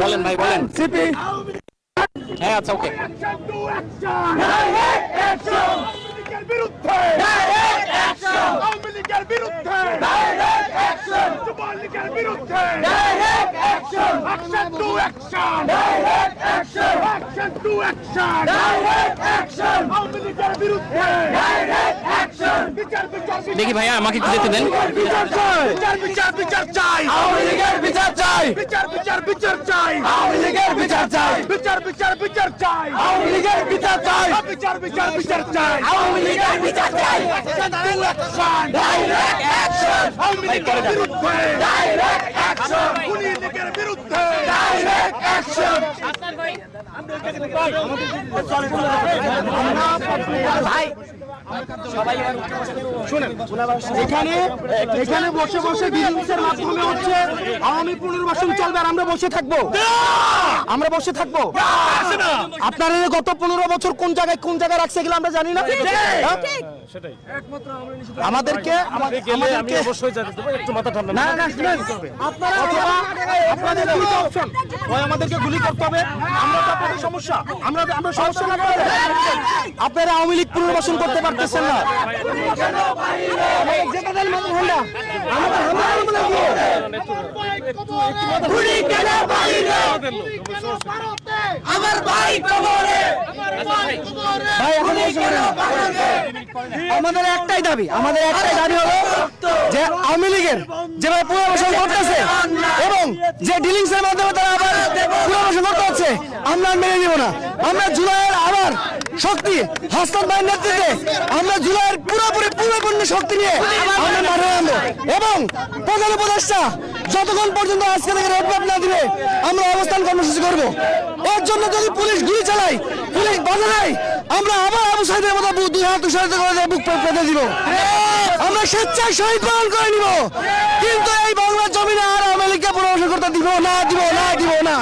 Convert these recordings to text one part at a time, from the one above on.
বলেন ভাই বলেন হ্যাঁ আচ্ছা ওকে বিরুদ্ধে আওয়ামী লীগের বিরুদ্ধে যুবলীগের বিরুদ্ধে action to action action to action Awami লীগের বিরুদ্ধে বিচার বিচার বিচার। দেখি ভাইয়া আমাকে একটু যেতে দেন বিচার চাই বিচার বিচার বিচার চাই আওয়ামী লীগের বিচার চাই বিচার বিচার বিচার চাই আওয়ামী লীগের বিচার চাই বিচার বিচার বিচার চাই আওয়ামী লীগের বিচার চাই বিচার বিচার বিচার চাই আওয়ামী লীগের বিচার চাই action to action direct action Awami লীগের বিরুদ্ধে ডাইরেক্ট অ্যাকশন খুনি লীগের বিরুদ্ধে এখানে এখানে বসে বসে বিজনেসের মাধ্যমে হচ্ছে আওয়ামী পুনর্বাসন চলবে আর আমরা বসে থাকব। আমরা বসে থাকব। আপনারা গত পনেরো বছর কোন জায়গায় কোন জায়গায় রাখছে এগুলো আমরা জানি না। হ্যাঁ? আমাদেরকে আমাদেরকে না না আপনারা আপনাদের দুটো অপশন হয় আমাদেরকে গুলি করতে হবে। আমরা তো আপনাদের সমস্যা। আমরা আমরা সমস্যা না করে আপনারা আওয়ামী লীগ পুনর্বাসন করতে পারতেছেন না। আমার ভাই কবরে। ভাই আমাদের একটাই দাবি আমাদের একটাই দাবি হলো যে আওয়ামী লীগের যেভাবে পুনর্বাসন করতেছে এবং যে ডিলিংস এর মাধ্যমে তারা আবার পুনর্বাসন করতে হচ্ছে আমরা মেনে নিব না। আমরা জুলাইয়ের আবার শক্তি হাসনাত ভাইয়ের নেতৃত্বে আমরা জুলাইয়ের পুরোপুরি পূর্ণপূর্ণ শক্তি নিয়ে আমরা মাঠে নামবো। এবং প্রধান উপদেষ্টা যতক্ষণ পর্যন্ত আজকে থেকে রোডম্যাপ না দিবে আমরা অবস্থান কর্মসূচি করব। এর জন্য যদি পুলিশ গুলি চালাই পুলিশ বাধা দেয়, আমরা আবার আবু সাহেবের মতো দুই হাত তুষারিত করে বুক পেতে দিব। আমরা স্বেচ্ছায় শহীদ পালন করে নিব। কিন্তু এই বাংলার জমিনে আর আওয়ামী লীগকে পুনর্বাসন করতে দিব না দিব না দিব না।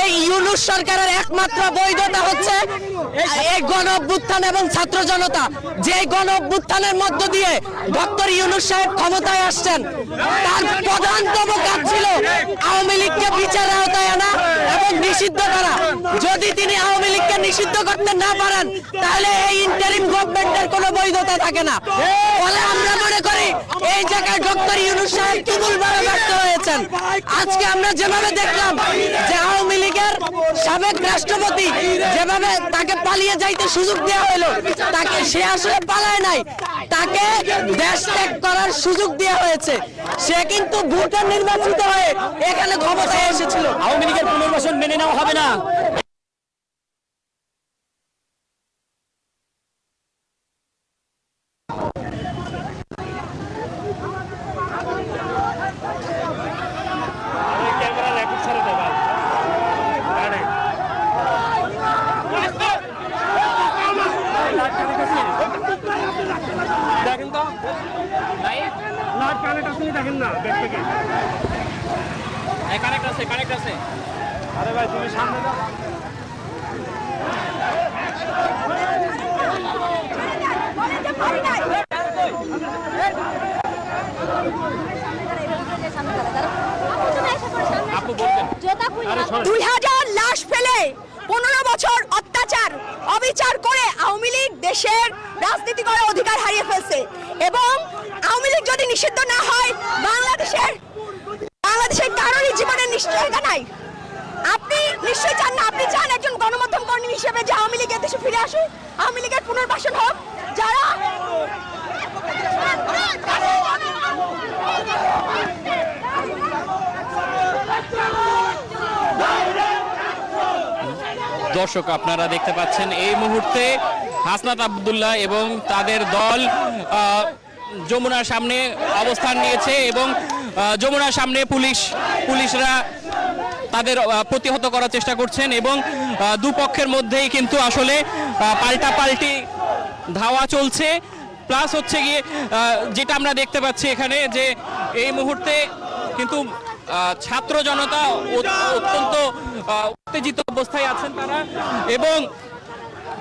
এই ইউনুস সরকারের একমাত্র বৈধতা হচ্ছে এই গণ অভ্যুত্থান এবং ছাত্র জনতা। যে গণ অভ্যুত্থানের মধ্য দিয়ে ডক্টর ইউনুস সাহেব ক্ষমতায় আসছেন, তার প্রধানতম কাজ ছিল আওয়ামী লীগকে বিচার আওতায় আনা এবং নিষিদ্ধ করা। যদি তিনি আওয়ামী লীগকে নিষিদ্ধ করতে না পারেন, তাহলে এই ইন্টারিম গভর্নমেন্টের কোনো বৈধতা থাকে না। ফলে আমরা মনে করি এই জায়গায় ডক্টর ইউনুস সাহেব তুমুল বড় ব্যর্থ হয়েছেন আজকে আমরা যেভাবে দেখলাম যে আওয়ামী লীগের সাবেক রাষ্ট্রপতি যেভাবে তাকে পালিয়ে যাইতে সুযোগ দেওয়া হলো তাকে সে আসলে পালায় নাই, তাকে দেশ ত্যাগ করার সুযোগ দেওয়া হয়েছে। সে কিন্তু ভোটার নির্বাচিত হয়ে এখানে ক্ষমতায় এসেছিল। আওয়ামী লীগের পুনর্বাসন মেনে নেওয়া হবে না। কানেক্ট আছে? কানেক্ট আছে আপু বলবেন। দুই হাজার লাশ ফেলে পনেরো বছর অত্যাচার অবিচার করে আওয়ামী লীগ দেশের রাজনীতি করার অধিকার হারিয়ে ফেলছে। এবং আওয়ামী লীগ যদি নিষিদ্ধ না হয় বাংলাদেশের বাংলাদেশের কারোরই জীবনের নিশ্চয়তা নাই। আপনি নিশ্চয়ই চান না আপনি চান একজন গণমাধ্যম কর্মী হিসেবে যে আওয়ামী লীগের দেশে ফিরে আসুক আওয়ামী লীগের পুনর্বাসন হোক যারা দর্শক আপনারা দেখতে পাচ্ছেন এই মুহূর্তে হাসনাত আবদুল্লাহ এবং তাদের দল আহ, যমুনার সামনে অবস্থান নিয়েছে এবং যমুনার সামনে পুলিশ, পুলিশরা তাদের প্রতিহত করার চেষ্টা করছেন এবং দুপক্ষের মধ্যেই কিন্তু আসলে পাল্টা পাল্টি ধাওয়া চলছে। প্লাস হচ্ছে গিয়ে যেটা আমরা দেখতে পাচ্ছি এখানে যে এই মুহূর্তে কিন্তু ছাত্র জনতা অত- অত্যন্ত উত্তেজিত অবস্থায় আছেন তারা এবং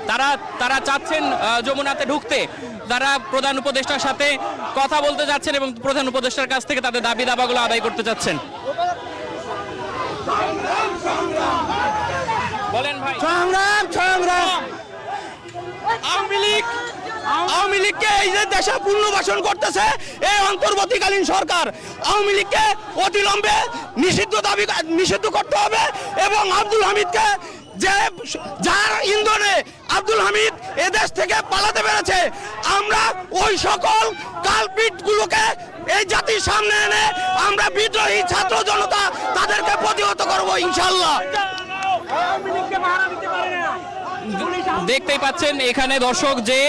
তারা তারা চাচ্ছেন যমুনাতে ঢুকতে। তারা প্রধান উপদেষ্টার সাথে কথা বলতে যাচ্ছেন এবং প্রধান উপদেষ্টার কাছ থেকে তাদের দাবি দাবাগুলো আদায় করতে চাচ্ছেন। বলেন ভাই। সংগ্রাম সংগ্রাম। আওয়ামী লীগ আওয়ামী লীগকে এই যে দেশে পুনর্বাসন করতেছে এই অন্তর্বর্তীকালীন সরকার আওয়ামী লীগকে অতিলম্বে নিষিদ্ধ দাবি নিষিদ্ধ করতে হবে এবং আব্দুল হামিদকে যে যার ইন্ধনে আব্দুল হামিদ এদেশ থেকে পালাতে পেরেছে, আমরা ওই সকল কালপিটগুলোকে এই জাতির সামনে এনে আমরা বিদ্রোহী ছাত্র জনতা তাদেরকে প্রতিহত করব ইনশাল্লাহ দেখতেই পাচ্ছেন এখানে দর্শক যে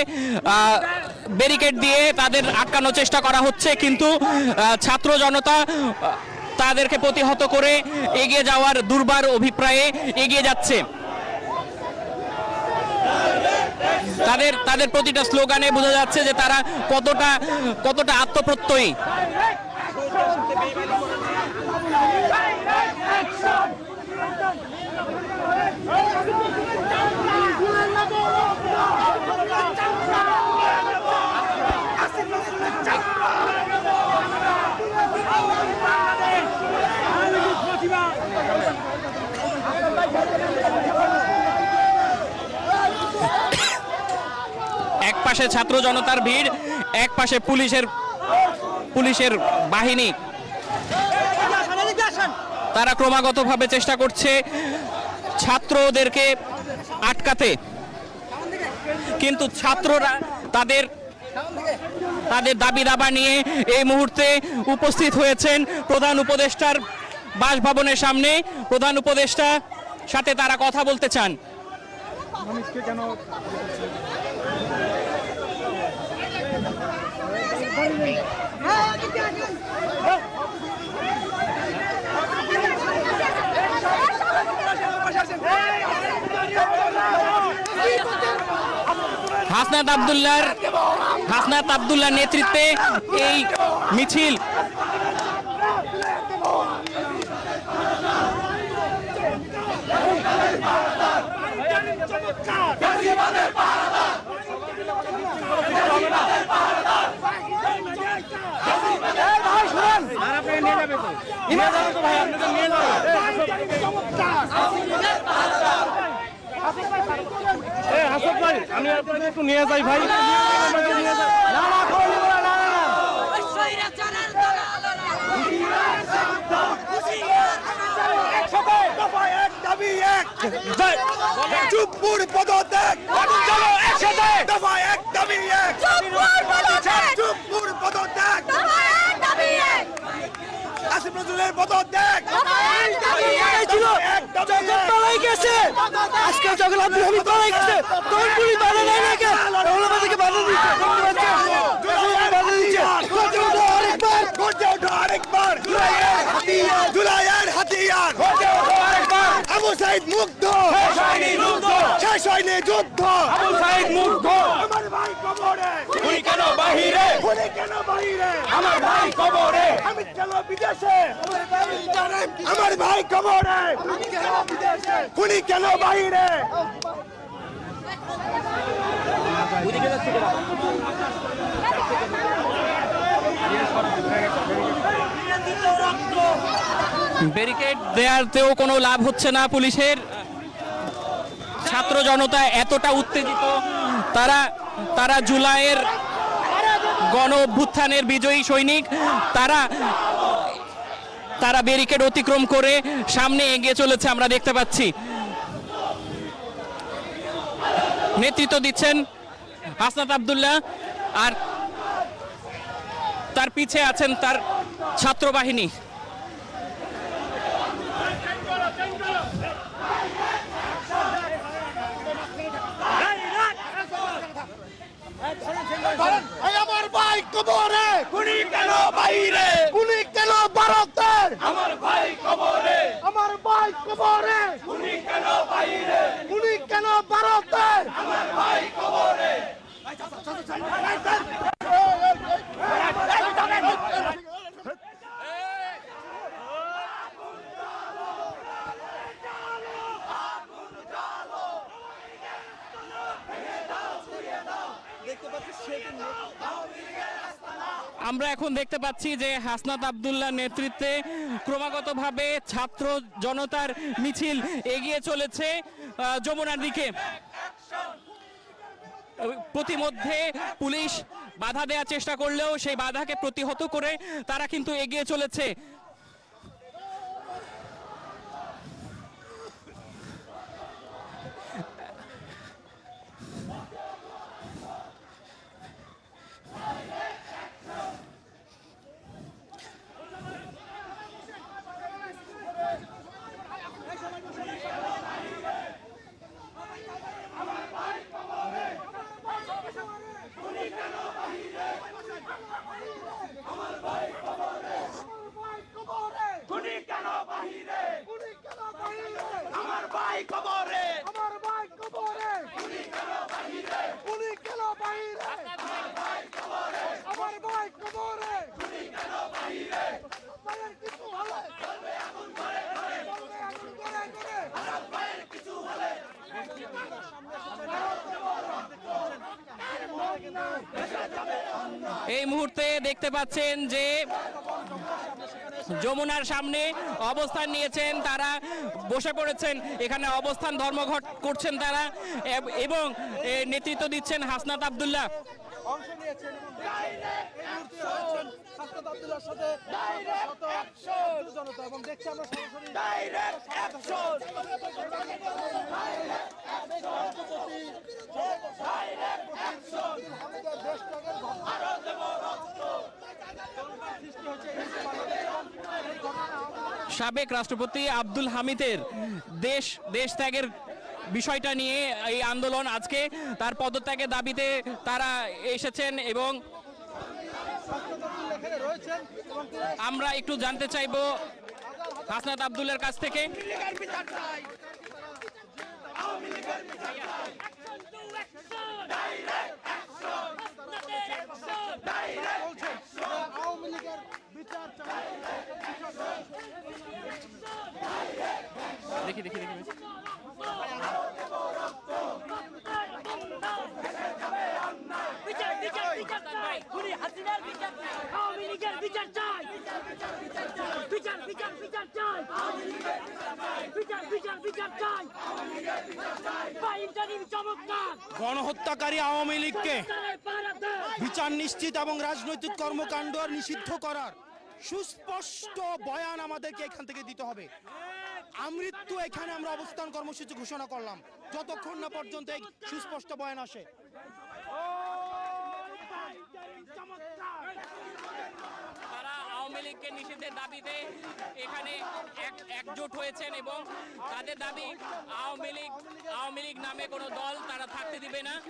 ব্যারিকেড দিয়ে তাদের আটকানোর চেষ্টা করা হচ্ছে, কিন্তু ছাত্র জনতা তাদেরকে প্রতিহত করে এগিয়ে যাওয়ার দুর্বার অভিপ্রায়ে এগিয়ে যাচ্ছে। তাদের তাদের প্রতিটা স্লোগানে বোঝা যাচ্ছে যে তারা কতটা কতটা আত্মপ্রত্যয়ী। পাশে ছাত্র জনতার ভিড় এক পাশে পুলিশের পুলিশের বাহিনী। তারা ক্রমাগতভাবে চেষ্টা করছে ছাত্রদেরকে আটকাতে। কিন্তু ছাত্ররা তাদের তাদের দাবি দাবা নিয়ে এই মুহূর্তে উপস্থিত হয়েছেন প্রধান উপদেষ্টার বাসভবনের সামনে। প্রধান উপদেষ্টা সাথে তারা কথা বলতে চান। হাসনাত আবদুল্লার হাসনাত আবদুল্লার নেতৃত্বে এই মিছিল আমি আপনাদের একটু নিয়ে যাই ভাই। চুপপুর পদত্যাগ। চলো একসাথে দফা এক দাবি এক। চুপপুর পদত্যাগ। নজরুলের পদত্যাগ ছিল। যখন। পালাই গেছে। আজকে যখন আব্দুল হামিদ পালাই গেছে। তখন পুলিশ বাধা দেয় না কেন? আমাদেরকে বাধা দিচ্ছে বাধা দিচ্ছে আরেকবার। গর্জে ওঠো আরেকবার। জুলাইয়ের হাতিয়ার। জুলাইয়ের হাতিয়ার। গর্জে ওঠো আরেকবার। আবু সাইদ মুগ্ধ। শেষ হয়নি যুদ্ধ। আবু সাইদ মুগ্ধ আমার ভাই কবরে তুই কেন বাহিরে? তুই কেন বাহিরে? আমার ভাই কবরে। আমি কেন বিদেশে? আমার ভাই কবরে। খুনি কেন বাহিরে? ব্যারিকেড দেওয়াতেও কোনো লাভ হচ্ছে না পুলিশের। ছাত্র জনতা এতটা উত্তেজিত। তারা তারা জুলাইয়ের গণ অভ্যুত্থানের বিজয়ী সৈনিক। তারা তারা ব্যারিকেড অতিক্রম করে সামনে এগিয়ে চলেছে, আমরা দেখতে পাচ্ছি। নেতৃত্ব দিচ্ছেন হাসনাত আবদুল্লাহ, আর তার পিছে আছেন তার ছাত্র বাহিনী ভাই কবরে। খুনি কেন বাহিরে খুনি কেন ভারতের? আমার ভাই কবরে। আমার ভাই কবরে। খুনি কেন বাহিরে খুনি কেন ভারতের? আমার ভাই কবরে। আমরা এখন দেখতে পাচ্ছি যে হাসনাত আবদুল্লাহ নেতৃত্বে ক্রমাগতভাবে ছাত্র জনতার মিছিল এগিয়ে চলেছে যমুনার দিকে। প্রতিমধ্যে পুলিশ বাধা দেওয়ার চেষ্টা করলেও সেই বাধাকে প্রতিহত করে তারা কিন্তু এগিয়ে চলেছে। I'm এই মুহূর্তে দেখতে পাচ্ছেন যে যমুনার সামনে অবস্থান নিয়েছেন তারা, বসে পড়েছেন, এখানে অবস্থান ধর্মঘট করছেন তারা, এবং নেতৃত্ব দিচ্ছেন হাসনাত আবদুল্লাহ। অংশ নিয়েছেন এবং সাথে জনতা দেখছি আমরা সরাসরি সাবেক রাষ্ট্রপতি আব্দুল হামিদের দেশ দেশ ত্যাগের বিষয়টা নিয়ে এই আন্দোলন আজকে তার পদত্যাগের দাবিতে তারা এসেছেন এবং আমরা একটু জানতে চাইব হাসনাত আবদুল্লার কাছ থেকে। দেখি দেখি দেখি। গণহত্যাকারী আওয়ামী লীগকে বিচার নিশ্চিত এবং রাজনৈতিক কর্মকাণ্ড নিষিদ্ধ করার সুস্পষ্ট বয়ান আমাদেরকে এখান থেকে দিতে হবে। আমৃত্যু এখানে আমরা অবস্থান কর্মসূচি ঘোষণা করলাম। যতক্ষণ না পর্যন্ত এই সুস্পষ্ট বয়ান আসে। তারা আওয়ামী লীগকে নিষিদ্ধের দাবিতে এখানে এক- একজোট হয়েছেন এবং তাদের দাবি, আওয়ামী লীগ আওয়ামী লীগ নামে কোনো দল তারা থাকতে দিবে না।